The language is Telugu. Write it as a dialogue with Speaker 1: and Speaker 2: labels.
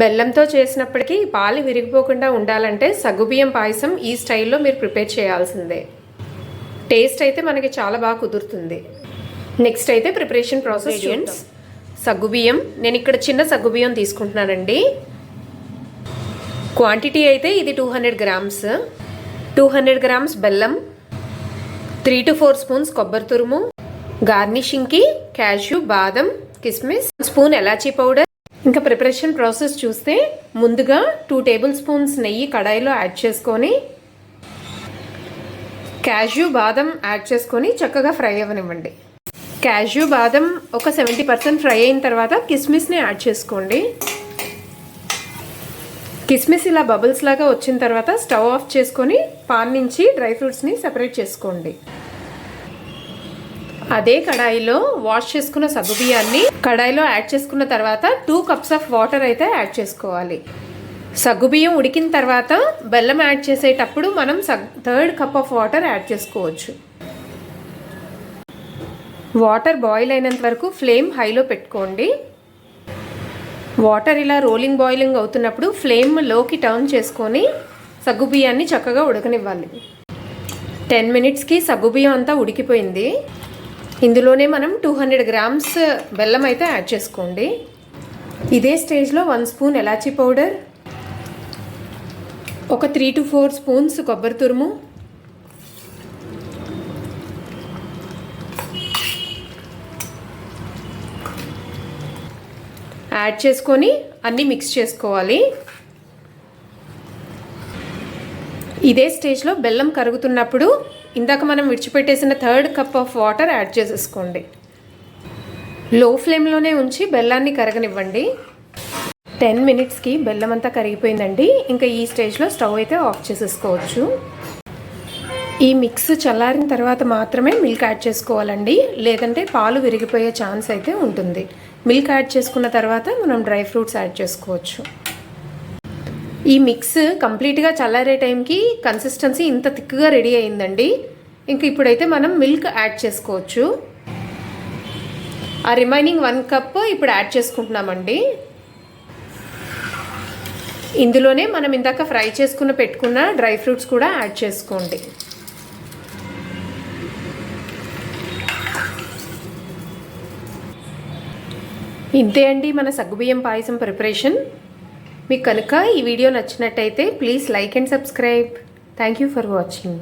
Speaker 1: బెల్లంతో చేసినప్పటికీ పాలు విరిగిపోకుండా ఉండాలంటే సగ్గుబియ్యం పాయసం ఈ స్టైల్లో మీరు ప్రిపేర్ చేయాల్సిందే. టేస్ట్ అయితే మనకి చాలా బాగా కుదురుతుంది. నెక్స్ట్ అయితే ప్రిపరేషన్ ప్రాసెస్ చూడండి సగ్గుబియ్యం నేను ఇక్కడ చిన్న సగ్గుబియ్యం తీసుకుంటున్నానండి. క్వాంటిటీ అయితే ఇది two hundred grams. Two hundred grams బెల్లం. త్రీ టు ఫోర్ స్పూన్స్ కొబ్బరి తురుము. గార్నిషింగ్కి క్యాష్యూ బాదం కిస్మిస్ స్పూన్ ఎలాచీ పౌడర్. ఇంకా ప్రిపరేషన్ ప్రాసెస్ చూస్తే ముందుగా టూ టేబుల్ స్పూన్స్ నెయ్యి కడాయిలో యాడ్ చేసుకొని క్యాష్యూ బాదం యాడ్ చేసుకొని చక్కగా ఫ్రై అవ్వనివ్వండి. క్యాష్యూ బాదం ఒక సెవెంటీ పర్సెంట్ ఫ్రై అయిన తర్వాత కిస్మిస్ని యాడ్ చేసుకోండి. కిస్మిస్ ఇలా బబుల్స్ లాగా వచ్చిన తర్వాత స్టవ్ ఆఫ్ చేసుకొని పాన్ నుంచి డ్రై ఫ్రూట్స్ని సెపరేట్ చేసుకోండి. అదే కడాయిలో వాష్ చేసుకున్న సగ్గుబియ్యాన్ని కడాయిలో యాడ్ చేసుకున్న తర్వాత టూ కప్స్ ఆఫ్ వాటర్ అయితే యాడ్ చేసుకోవాలి. సగ్గుబియ్యం ఉడికిన తర్వాత బెల్లం యాడ్ చేసేటప్పుడు మనం suck third cup of water add చేసుకోవచ్చు. వాటర్ బాయిల్ అయినంత వరకు ఫ్లేమ్ హైలో పెట్టుకోండి. వాటర్ ఇలా రోలింగ్ బాయిలింగ్ అవుతున్నప్పుడు ఫ్లేమ్లోకి టర్న్ చేసుకొని సగ్గుబియ్యాన్ని చక్కగా ఉడకనివ్వాలి. టెన్ మినిట్స్కి సగ్గుబియ్యం అంతా ఉడికిపోయింది. ఇందులోనే మనం టూ హండ్రెడ్ గ్రామ్స్ బెల్లం అయితే యాడ్ చేసుకోండి. ఇదే స్టేజ్లో వన్ స్పూన్ ఎలాచీ పౌడర్ ఒక త్రీ టు ఫోర్ స్పూన్స్ కొబ్బరి తురుము యాడ్ చేసుకొని అన్నీ మిక్స్ చేసుకోవాలి. ఇదే స్టేజ్లో బెల్లం కరుగుతున్నప్పుడు ఇందాక మనం విడిచిపెట్టేసిన third cup of water add చేసేసుకోండి. లో ఫ్లేమ్లోనే ఉంచి బెల్లాన్ని కరగనివ్వండి. టెన్ మినిట్స్కి బెల్లం అంతా కరిగిపోయిందండి. ఇంకా ఈ స్టేజ్లో స్టవ్ అయితే ఆఫ్ చేసేసుకోవచ్చు. ఈ మిక్స్ చల్లారిన తర్వాత మాత్రమే మిల్క్ యాడ్ చేసుకోవాలండి. లేదంటే పాలు విరిగిపోయే ఛాన్స్ అయితే ఉంటుంది. మిల్క్ యాడ్ చేసుకున్న తర్వాత మనం డ్రై ఫ్రూట్స్ యాడ్ చేసుకోవచ్చు. ఈ మిక్స్ కంప్లీట్గా చల్లారే టైంకి కన్సిస్టెన్సీ ఇంత థిక్గా రెడీ అయిందండి. ఇంక ఇప్పుడైతే మనం మిల్క్ యాడ్ చేసుకోవచ్చు. ఆ రిమైనింగ్ వన్ కప్ ఇప్పుడు యాడ్ చేసుకుంటున్నామండి. ఇందులోనే మనం ఇందాక ఫ్రై చేసుకున్న పెట్టుకున్న డ్రై ఫ్రూట్స్ కూడా యాడ్ చేసుకోండి. ఇంతే అండి మన సగ్గుబియ్యం పాయసం ప్రిపరేషన్ మీకు కనుక ఈ వీడియో నచ్చినట్టయితే please like and subscribe. Thank you for watching